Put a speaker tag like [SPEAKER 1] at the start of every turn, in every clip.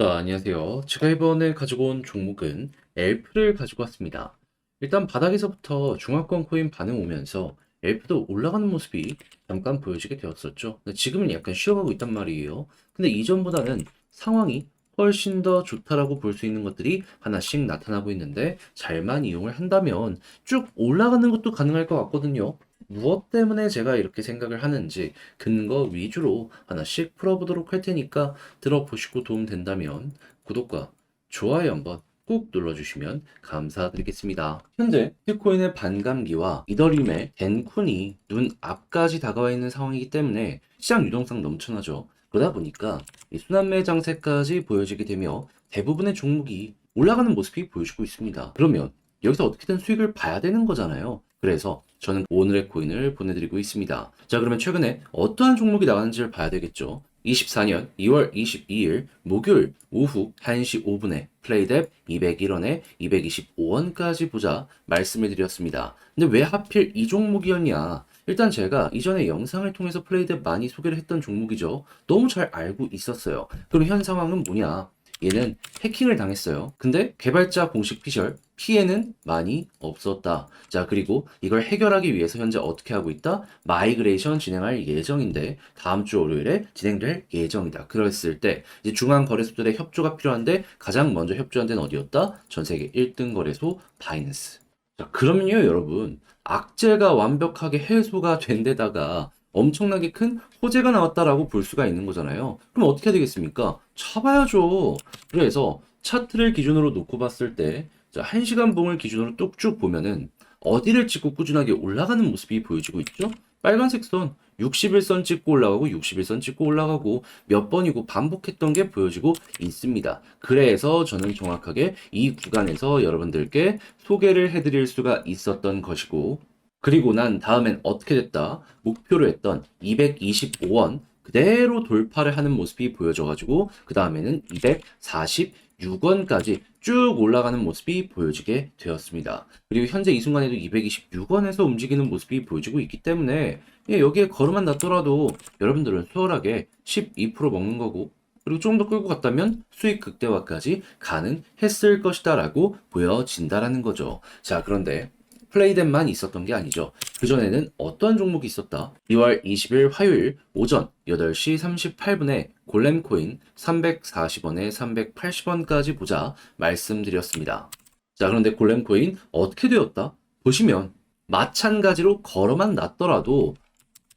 [SPEAKER 1] 자, 안녕하세요. 제가 이번에 가지고 온 종목은 엘프를 가지고 왔습니다. 일단 바닥에서부터 중화권 코인 반응 오면서 엘프도 올라가는 모습이 잠깐 보여지게 되었었죠. 지금은 약간 쉬어가고 있단 말이에요. 근데 이전보다는 상황이 훨씬 더 좋다라고 볼 수 있는 것들이 하나씩 나타나고 있는데 잘만 이용을 한다면 쭉 올라가는 것도 가능할 것 같거든요. 무엇 때문에 제가 이렇게 생각을 하는지 근거 위주로 하나씩 풀어보도록 할 테니까 들어보시고 도움 된다면 구독과 좋아요 한번 꾹 눌러주시면 감사드리겠습니다. 현재 비트코인의 반감기와 이더리움의 덴쿤이 눈 앞까지 다가와 있는 상황이기 때문에 시장 유동성 넘쳐나죠. 그러다 보니까 이 순환매 장세까지 보여지게 되며 대부분의 종목이 올라가는 모습이 보여지고 있습니다. 그러면 여기서 어떻게든 수익을 봐야 되는 거잖아요. 그래서 저는 오늘의 코인을 보내드리고 있습니다. 자, 그러면 최근에 어떠한 종목이 나왔는지를 봐야 되겠죠. 24년 2월 22일 목요일 오후 1시 5분에 플레이뎁 201원에 225원까지 보자 말씀을 드렸습니다. 근데 왜 하필 이 종목이었냐? 일단 제가 이전에 영상을 통해서 플레이뎁 많이 소개를 했던 종목이죠. 너무 잘 알고 있었어요. 그럼 현 상황은 뭐냐? 얘는 해킹을 당했어요. 근데 개발자 공식 피셜 피해는 많이 없었다. 자, 그리고 이걸 해결하기 위해서 현재 어떻게 하고 있다? 마이그레이션 진행할 예정인데 다음 주 월요일에 진행될 예정이다. 그랬을 때 이제 중앙 거래소들의 협조가 필요한데 가장 먼저 협조한 데는 어디였다? 전 세계 1등 거래소 바이낸스. 자, 그러면요, 여러분. 악재가 완벽하게 해소가 된 데다가 엄청나게 큰 호재가 나왔다라고 볼 수가 있는 거잖아요. 그럼 어떻게 해야 되겠습니까? 차봐야죠. 그래서 차트를 기준으로 놓고 봤을 때, 자, 1시간 봉을 기준으로 뚝쭉 보면은 어디를 찍고 꾸준하게 올라가는 모습이 보여지고 있죠? 빨간색 선, 60일선 찍고 올라가고 60일선 찍고 올라가고 몇 번이고 반복했던 게 보여지고 있습니다. 그래서 저는 정확하게 이 구간에서 여러분들께 소개를 해드릴 수가 있었던 것이고 그리고 난 다음엔 어떻게 됐다? 목표로 했던 225원 그대로 돌파를 하는 모습이 보여져가지고 그 다음에는 246원까지 쭉 올라가는 모습이 보여지게 되었습니다. 그리고 현재 이 순간에도 226원에서 움직이는 모습이 보여지고 있기 때문에 예, 여기에 걸음만 났더라도 여러분들은 수월하게 12% 먹는 거고 그리고 조금 더 끌고 갔다면 수익 극대화까지 가능했을 것이다 라고 보여진다라는 거죠. 자, 그런데 플레이덴만 있었던 게 아니죠. 그전에는 어떠한 종목이 있었다? 2월 20일 화요일 오전 8시 38분에 골렘코인 340원에 380원까지 보자 말씀드렸습니다. 자, 그런데 골렘코인 어떻게 되었다? 보시면 마찬가지로 걸어만 놨더라도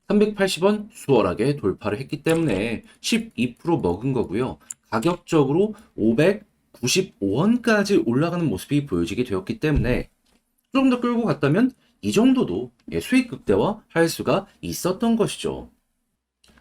[SPEAKER 1] 380원 수월하게 돌파를 했기 때문에 12% 먹은 거고요. 가격적으로 595원까지 올라가는 모습이 보여지게 되었기 때문에 조금 더 끌고 갔다면 이 정도도 예, 수익 극대화 할 수가 있었던 것이죠.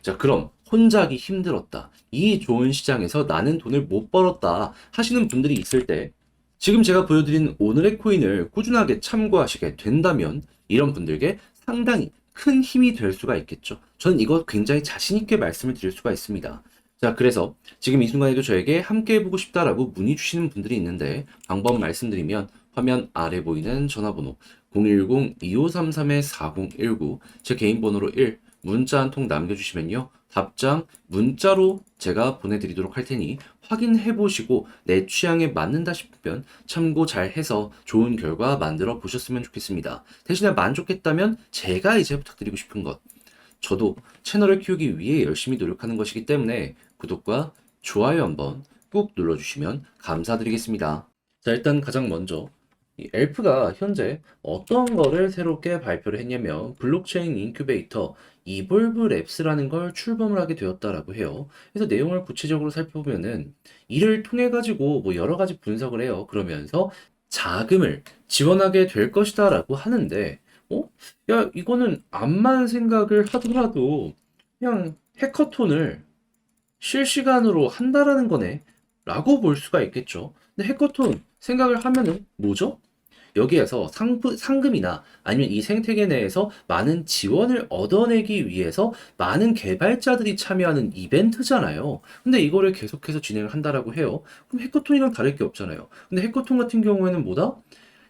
[SPEAKER 1] 자, 그럼 혼자 하기 힘들었다. 이 좋은 시장에서 나는 돈을 못 벌었다 하시는 분들이 있을 때 지금 제가 보여드린 오늘의 코인을 꾸준하게 참고하시게 된다면 이런 분들께 상당히 큰 힘이 될 수가 있겠죠. 저는 이거 굉장히 자신있게 말씀을 드릴 수가 있습니다. 자, 그래서 지금 이 순간에도 저에게 함께 해보고 싶다라고 문의 주시는 분들이 있는데 방법 말씀드리면 화면 아래 보이는 전화번호 010-2533-4019 제 개인 번호로 1 문자 한 통 남겨주시면요. 답장 문자로 제가 보내드리도록 할 테니 확인해 보시고 내 취향에 맞는다 싶으면 참고 잘 해서 좋은 결과 만들어 보셨으면 좋겠습니다. 대신에 만족했다면 제가 이제 부탁드리고 싶은 것. 저도 채널을 키우기 위해 열심히 노력하는 것이기 때문에 구독과 좋아요 한번 꾹 눌러주시면 감사드리겠습니다. 자, 일단 가장 먼저 이 엘프가 현재 어떤 거를 새롭게 발표를 했냐면 블록체인 인큐베이터 이볼브 랩스라는 걸 출범을 하게 되었다라고 해요. 그래서 내용을 구체적으로 살펴보면은 이를 통해 가지고 뭐 여러 가지 분석을 해요. 그러면서 자금을 지원하게 될 것이다라고 하는데 어? 야, 이거는 암만 생각을 하더라도 그냥 해커톤을 실시간으로 한다라는 거네. 라고 볼 수가 있겠죠. 근데 해커톤 생각을 하면은 뭐죠? 여기에서 상품, 상금이나 아니면 이 생태계 내에서 많은 지원을 얻어내기 위해서 많은 개발자들이 참여하는 이벤트잖아요. 근데 이거를 계속해서 진행을 한다라고 해요. 그럼 해커톤이랑 다를 게 없잖아요. 근데 해커톤 같은 경우에는 뭐다?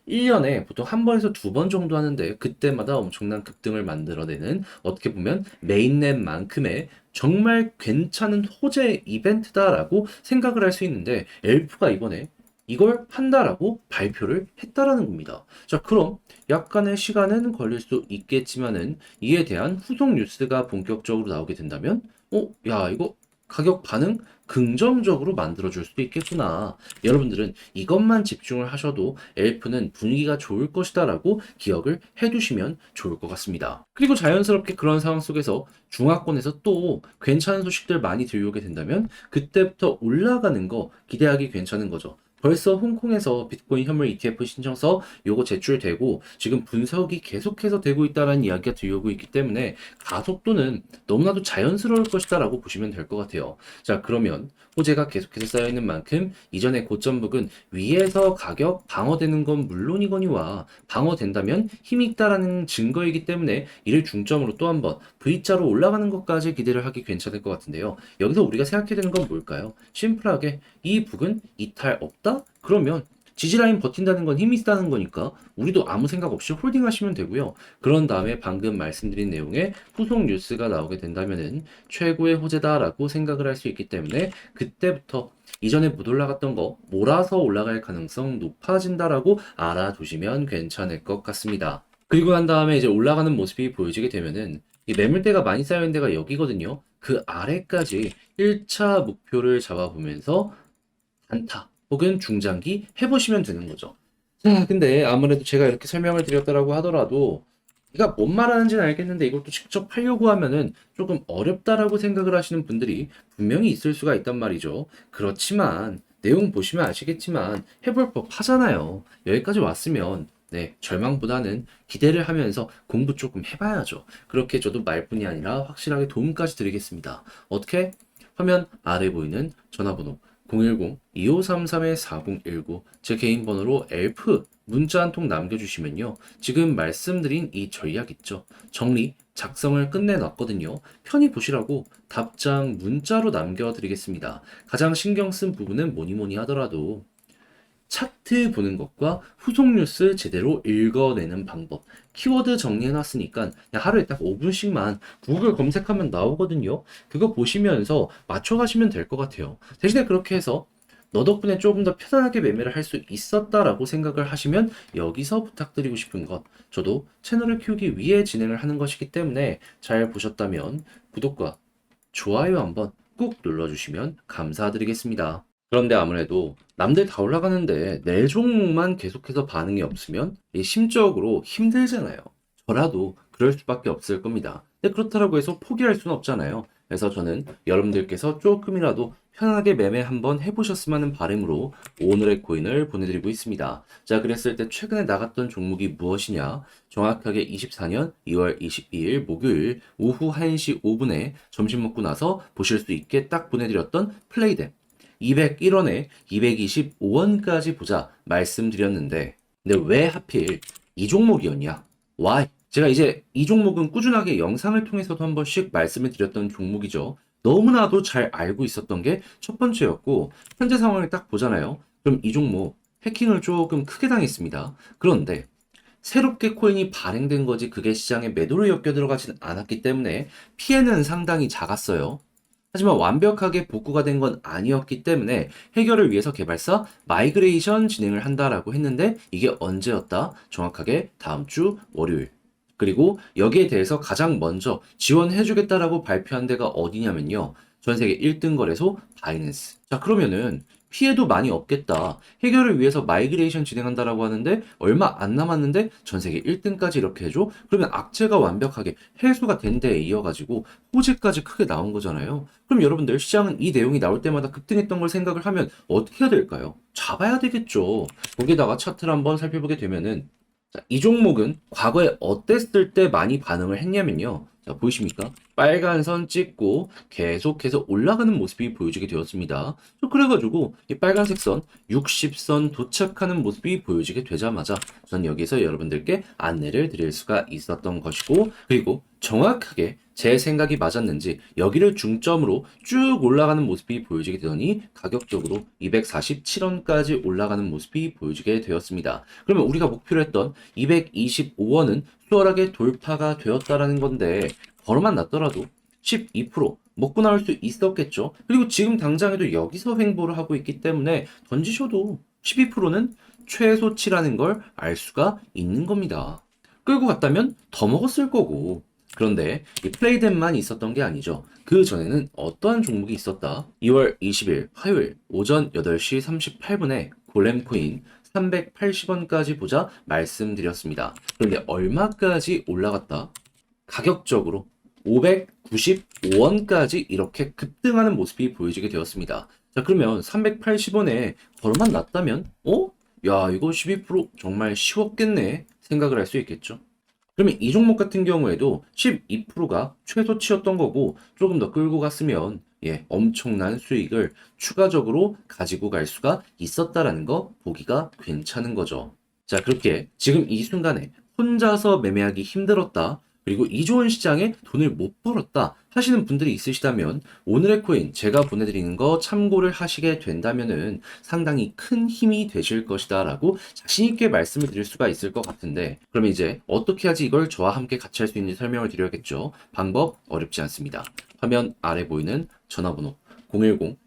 [SPEAKER 1] 1년에 보통 한 번에서 두 번 정도 하는데 그때마다 엄청난 급등을 만들어내는 어떻게 보면 메인넷만큼의 정말 괜찮은 호재 이벤트다라고 생각을 할 수 있는데 엘프가 이번에 이걸 한다라고 발표를 했다라는 겁니다. 자, 그럼 약간의 시간은 걸릴 수 있겠지만은 이에 대한 후속 뉴스가 본격적으로 나오게 된다면 어, 야, 이거 가격 반응 긍정적으로 만들어줄 수도 있겠구나. 여러분들은 이것만 집중을 하셔도 엘프는 분위기가 좋을 것이다라고 기억을 해두시면 좋을 것 같습니다. 그리고 자연스럽게 그런 상황 속에서 중화권에서 또 괜찮은 소식들 많이 들려오게 된다면 그때부터 올라가는 거 기대하기 괜찮은 거죠. 벌써 홍콩에서 비트코인 현물 ETF 신청서 요거 제출되고 지금 분석이 계속해서 되고 있다는 이야기가 들려오고 있기 때문에 가속도는 너무나도 자연스러울 것이다라고 보시면 될 것 같아요. 자, 그러면 호재가 계속해서 쌓여 있는 만큼 이전의 고점 부근 위에서 가격 방어되는 건 물론이거니와 방어된다면 힘이 있다라는 증거이기 때문에 이를 중점으로 또 한번 V자로 올라가는 것까지 기대를 하기 괜찮을 것 같은데요. 여기서 우리가 생각해야 되는 건 뭘까요? 심플하게 이 북은 이탈 없다? 그러면 지지라인 버틴다는 건 힘이 있다는 거니까 우리도 아무 생각 없이 홀딩 하시면 되고요. 그런 다음에 방금 말씀드린 내용의 후속 뉴스가 나오게 된다면은 최고의 호재다라고 생각을 할 수 있기 때문에 그때부터 이전에 못 올라갔던 거 몰아서 올라갈 가능성 높아진다라고 알아두시면 괜찮을 것 같습니다. 그리고 난 다음에 이제 올라가는 모습이 보여지게 되면은 이 매물대가 많이 쌓여있는 데가 여기거든요. 그 아래까지 1차 목표를 잡아보면서 단타 혹은 중장기 해보시면 되는 거죠. 자, 근데 아무래도 제가 이렇게 설명을 드렸다라고 하더라도 내가 뭔 말하는지는 알겠는데 이걸 또 직접 하려고 하면은 조금 어렵다라고 생각을 하시는 분들이 분명히 있을 수가 있단 말이죠. 그렇지만 내용 보시면 아시겠지만 해볼 법 하잖아요. 여기까지 왔으면 네, 절망보다는 기대를 하면서 공부 조금 해봐야죠. 그렇게 저도 말뿐이 아니라 확실하게 도움까지 드리겠습니다. 어떻게? 화면 아래 보이는 전화번호 010-2533-4019 제 개인 번호로 엘프 문자 한 통 남겨주시면요. 지금 말씀드린 이 전략 있죠. 정리, 작성을 끝내놨거든요. 편히 보시라고 답장 문자로 남겨드리겠습니다. 가장 신경 쓴 부분은 뭐니 뭐니 하더라도 차트 보는 것과 후속 뉴스 제대로 읽어내는 방법. 키워드 정리해놨으니까 하루에 딱 5분씩만 구글 검색하면 나오거든요. 그거 보시면서 맞춰가시면 될 것 같아요. 대신에 그렇게 해서 너 덕분에 조금 더 편안하게 매매를 할 수 있었다라고 생각을 하시면 여기서 부탁드리고 싶은 것. 저도 채널을 키우기 위해 진행을 하는 것이기 때문에 잘 보셨다면 구독과 좋아요 한번 꾹 눌러주시면 감사드리겠습니다. 그런데 아무래도 남들 다 올라가는데 내 종목만 계속해서 반응이 없으면 이 심적으로 힘들잖아요. 저라도 그럴 수밖에 없을 겁니다. 근데 그렇다고 해서 포기할 수는 없잖아요. 그래서 저는 여러분들께서 조금이라도 편하게 매매 한번 해보셨으면 하는 바람으로 오늘의 코인을 보내드리고 있습니다. 자, 그랬을 때 최근에 나갔던 종목이 무엇이냐? 정확하게 24년 2월 22일 목요일 오후 1시 5분에 점심 먹고 나서 보실 수 있게 딱 보내드렸던 플레이댐. 201원에 225원까지 보자 말씀드렸는데, 근데 왜 하필 이 종목이었냐? Why? 제가 이제 이 종목은 꾸준하게 영상을 통해서도 한 번씩 말씀을 드렸던 종목이죠. 너무나도 잘 알고 있었던 게 첫 번째였고, 현재 상황을 딱 보잖아요. 그럼 이 종목 해킹을 조금 크게 당했습니다. 그런데 새롭게 코인이 발행된 거지 그게 시장에 매도로 엮여 들어가진 않았기 때문에 피해는 상당히 작았어요. 하지만 완벽하게 복구가 된 건 아니었기 때문에 해결을 위해서 개발사 마이그레이션 진행을 한다라고 했는데 이게 언제였다? 정확하게 다음 주 월요일. 그리고 여기에 대해서 가장 먼저 지원해주겠다라고 발표한 데가 어디냐면요. 전 세계 1등 거래소 바이낸스. 자, 그러면은 피해도 많이 없겠다. 해결을 위해서 마이그레이션 진행한다라고 하는데 얼마 안 남았는데 전 세계 1등까지 이렇게 해줘? 그러면 악재가 완벽하게 해소가 된 데에 이어가지고 호재까지 크게 나온 거잖아요. 그럼 여러분들 시장은 이 내용이 나올 때마다 급등했던 걸 생각을 하면 어떻게 해야 될까요? 잡아야 되겠죠. 거기다가 차트를 한번 살펴보게 되면은 자, 이 종목은 과거에 어땠을 때 많이 반응을 했냐면요. 자, 보이십니까? 빨간 선 찍고 계속해서 올라가는 모습이 보여지게 되었습니다. 자, 그래가지고 이 빨간색 선 60선 도착하는 모습이 보여지게 되자마자 전 여기서 여러분들께 안내를 드릴 수가 있었던 것이고 그리고 정확하게 제 생각이 맞았는지 여기를 중점으로 쭉 올라가는 모습이 보여지게 되더니 가격적으로 247원까지 올라가는 모습이 보여지게 되었습니다. 그러면 우리가 목표로 했던 225원은 수월하게 돌파가 되었다라는 건데 걸어만 났더라도 12% 먹고 나올 수 있었겠죠. 그리고 지금 당장에도 여기서 횡보를 하고 있기 때문에 던지셔도 12%는 최소치라는 걸 알 수가 있는 겁니다. 끌고 갔다면 더 먹었을 거고. 그런데 이 플레이dem만 있었던 게 아니죠. 그 전에는 어떠한 종목이 있었다? 2월 20일 화요일 오전 8시 38분에 골렘코인 380원까지 보자 말씀드렸습니다. 그런데 얼마까지 올라갔다? 가격적으로 595원까지 이렇게 급등하는 모습이 보여지게 되었습니다. 자, 그러면 380원에 걸어만 났다면, 어? 야, 이거 12% 정말 쉬웠겠네. 생각을 할 수 있겠죠. 그러면 이 종목 같은 경우에도 12%가 최소치였던 거고, 조금 더 끌고 갔으면, 예, 엄청난 수익을 추가적으로 가지고 갈 수가 있었다라는 거 보기가 괜찮은 거죠. 자, 그렇게 지금 이 순간에 혼자서 매매하기 힘들었다. 그리고 이 좋은 시장에 돈을 못 벌었다 하시는 분들이 있으시다면 오늘의 코인 제가 보내드리는 거 참고를 하시게 된다면은 상당히 큰 힘이 되실 것이다 라고 자신있게 말씀을 드릴 수가 있을 것 같은데 그러면 이제 어떻게 하지 이걸 저와 함께 같이 할 수 있는지 설명을 드려야겠죠? 방법 어렵지 않습니다. 화면 아래 보이는 전화번호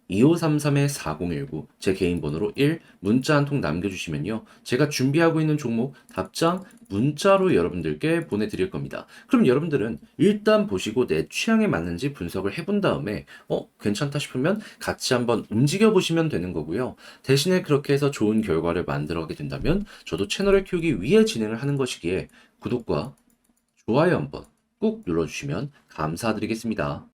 [SPEAKER 1] 010-2533-4019 제 개인 번호로 1 문자 한 통 남겨주시면요 제가 준비하고 있는 종목 답장 문자로 여러분들께 보내드릴 겁니다. 그럼 여러분들은 일단 보시고 내 취향에 맞는지 분석을 해본 다음에 어 괜찮다 싶으면 같이 한번 움직여 보시면 되는 거고요. 대신에 그렇게 해서 좋은 결과를 만들어가게 된다면 저도 채널을 키우기 위해 진행을 하는 것이기에 구독과 좋아요 한번 꾹 눌러주시면 감사드리겠습니다.